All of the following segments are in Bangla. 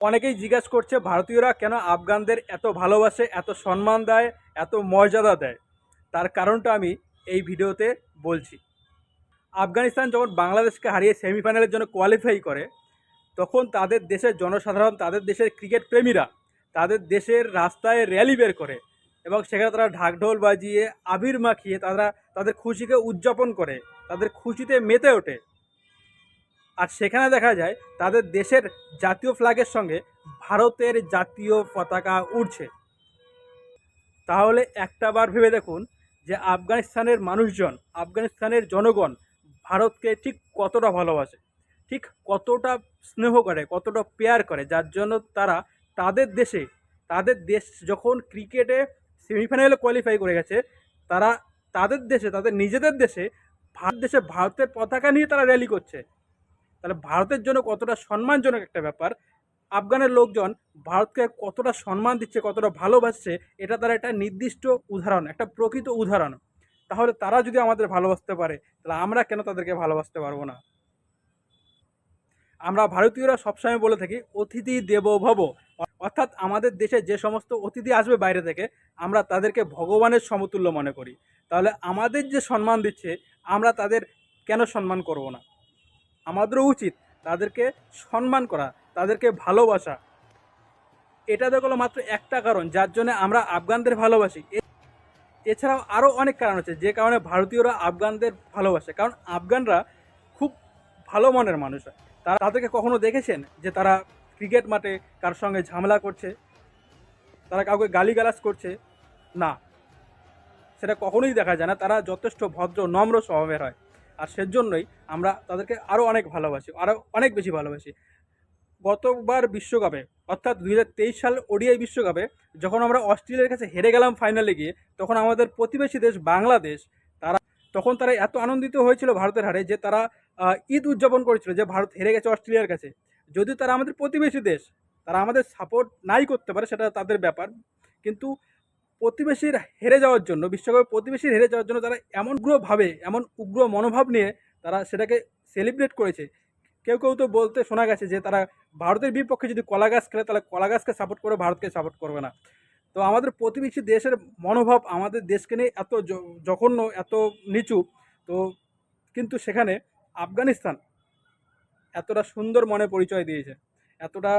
অনেকেই জিজ্ঞেস করছে, ভারতীয়রা কেন আফগানদের এত ভালোবাসে, এত সম্মান দেয়, এত মর্যাদা দেয়? তার কারণটা আমি এই ভিডিওতে বলছি। আফগানিস্তান যখন বাংলাদেশকে হারিয়ে সেমিফাইনালের জন্য কোয়ালিফাই করে, তখন তাদের দেশের জনসাধারণ, তাদের দেশের ক্রিকেট প্রেমীরা তাদের দেশের রাস্তায় র্যালি বের করে এবং সেখানে তারা ঢাকঢোল বাজিয়ে আবির মাখিয়ে তারা তাদের খুশিকে উদযাপন করে, তাদের খুশিতে মেতে ওঠে। আর সেখানে দেখা যায় তাদের দেশের জাতীয় ফ্ল্যাগের সঙ্গে ভারতের জাতীয় পতাকা উড়ছে। তাহলে একটা বার ভেবে দেখুন যে আফগানিস্তানের মানুষজন, আফগানিস্তানের জনগণ ভারতকে ঠিক কতটা ভালোবাসে, ঠিক কতটা স্নেহ করে, কতটা পেয়ার করে, যার জন্য তারা তাদের দেশে, তাদের দেশ যখন ক্রিকেটে সেমিফাইনালে কোয়ালিফাই করে গেছে, তারা তাদের দেশে, তাদের নিজেদের দেশে, ভারত দেশে ভারতের পতাকা নিয়ে তারা র্যালি করছে। তাহলে ভারতের জন্য কতটা সম্মানজনক একটা ব্যাপার? আফগানের লোকজন ভারতকে কতটা সম্মান দিচ্ছে, কতটা ভালোবাসছে, এটা তার একটা নির্দিষ্ট উদাহরণ, একটা প্রকৃত উদাহরণ। তাহলে তারা যদি আমাদের ভালোবাসতে পারে, তাহলে আমরা কেন তাদেরকে ভালোবাসতে পারব না? আমরা ভারতীয়রা সবসময় বলে থাকি, অতিথি দেব ভব। অর্থাৎ আমাদের দেশে যে সমস্ত অতিথি আসবে বাইরে থেকে, আমরা তাদেরকে ভগবানের সমতুল্য মনে করি। তাহলে আমাদের যে সম্মান দিচ্ছে, আমরা তাদের কেন সম্মান করব না? আমাদেরও উচিত তাদেরকে সম্মান করা, তাদেরকে ভালোবাসা। এটা দেখল মাত্র একটা কারণ, যার জন্য আমরা আফগানদের ভালোবাসি। এছাড়াও আরও অনেক কারণ আছে, যে কারণে ভারতীয়রা আফগানদের ভালোবাসে। কারণ আফগানরা খুব ভালো মনের মানুষ তারা তাদেরকে কখনো দেখেছেন যে তারা ক্রিকেট মাঠে কার সঙ্গে ঝামেলা করছে? তারা কাউকে গালিগালাজ করছে? না। সেটা কখনোই দেখা যায় না। তারা যথেষ্ট ভদ্র, নম্র স্বভাবের হয়। আর সেজন্যই আমরা তাদেরকে আরও অনেক ভালোবাসি আরও অনেক বেশি ভালোবাসি। গতবার বিশ্বকাপে, অর্থাৎ দু হাজার তেইশ সাল ওডিআই বিশ্বকাপে, যখন আমরা অস্ট্রেলিয়ার কাছে হেরে গেলাম ফাইনালে গিয়ে, তখন আমাদের প্রতিবেশী দেশ বাংলাদেশ, তারা তখন তারা এত আনন্দিত হয়েছিল ভারতের হারে যে তারা ঈদ উদযাপন করেছিল যে ভারত হেরে গেছে অস্ট্রেলিয়ার কাছে। যদিও তারা আমাদের প্রতিবেশী দেশ, তারা আমাদের সাপোর্ট নাই করতে পারে, সেটা তাদের ব্যাপার। কিন্তু প্রতিবেশীর হেরে যাওয়ার জন্য, বিশ্বকাপে প্রতিবেশীর হেরে যাওয়ার জন্য তারা এমন উগ্রভাবে এমন উগ্র মনোভাব নিয়ে তারা সেটাকে সেলিব্রেট করেছে। কেউ কেউ তো বলতে শোনা গেছে যে তারা ভারতের বিপক্ষে যদি কলা গাছ খেলে, তাহলে কলা গাছকে সাপোর্ট করে ভারতকে সাপোর্ট করবে না। তো আমাদের প্রতিবেশী দেশের মনোভাব আমাদের দেশকে নিয়ে এত জঘন্য, এত নিচু। তো কিন্তু সেখানে আফগানিস্তান এতটা সুন্দর মনে পরিচয় দিয়েছে, এতটা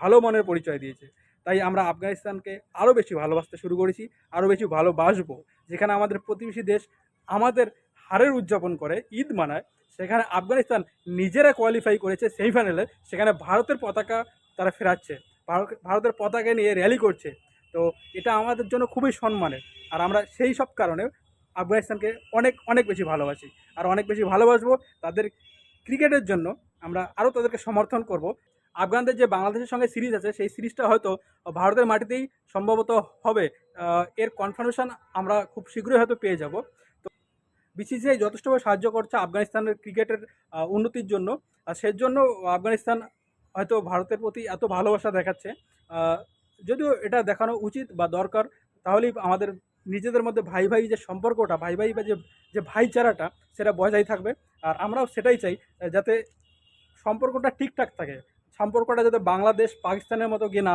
ভালো মনের পরিচয় দিয়েছে। তাই আমরা আফগানিস্তানকে আরও বেশি ভালোবাসতে শুরু করেছি আরও বেশি ভালোবাসবো। যেখানে আমাদের প্রতিবেশী দেশ আমাদের হারের উদযাপন করে, ঈদ মানায়, সেখানে আফগানিস্তান নিজেরা কোয়ালিফাই করেছে সেমিফাইনালে সেখানে ভারতের পতাকা তারা ফেরাচ্ছে, ভারত- ভারতের পতাকা নিয়ে র্যালি করছে। তো এটা আমাদের জন্য খুবই সম্মানের। আর আমরা সেই সব কারণে আফগানিস্তানকে অনেক অনেক বেশি ভালোবাসি। আর অনেক বেশি ভালোবাসবো তাদের ক্রিকেটের জন্য। আমরা আরও তাদেরকে সমর্থন করব। আফগানদের যে বাংলাদেশের সঙ্গে সিরিজ আছে, সেই সিরিজটা হয়তো ভারতের মাটিতেই সম্ভবত হবে। এর কনফার্মেশন আমরা খুব শীঘ্রই হয়তো পেয়ে যাব। তো বিসিসিআই যথেষ্টভাবে সাহায্য করছে আফগানিস্তানের ক্রিকেটের উন্নতির জন্য। আর সেজন্য আফগানিস্তান হয়তো ভারতের প্রতি এত ভালোবাসা দেখাচ্ছে। যদিও এটা দেখানো উচিত বা দরকার, তাহলেই আমাদের নিজেদের মধ্যে ভাই ভাই যে সম্পর্কটা, ভাই ভাই বা যে যে ভাইচারাটা, সেটা বজায় থাকবে। আর আমরাও সেটাই চাই, যাতে সম্পর্কটা ঠিকঠাক থাকে। সম্পর্কটা যাতে বাংলাদেশ পাকিস্তানের মতো গিয়ে না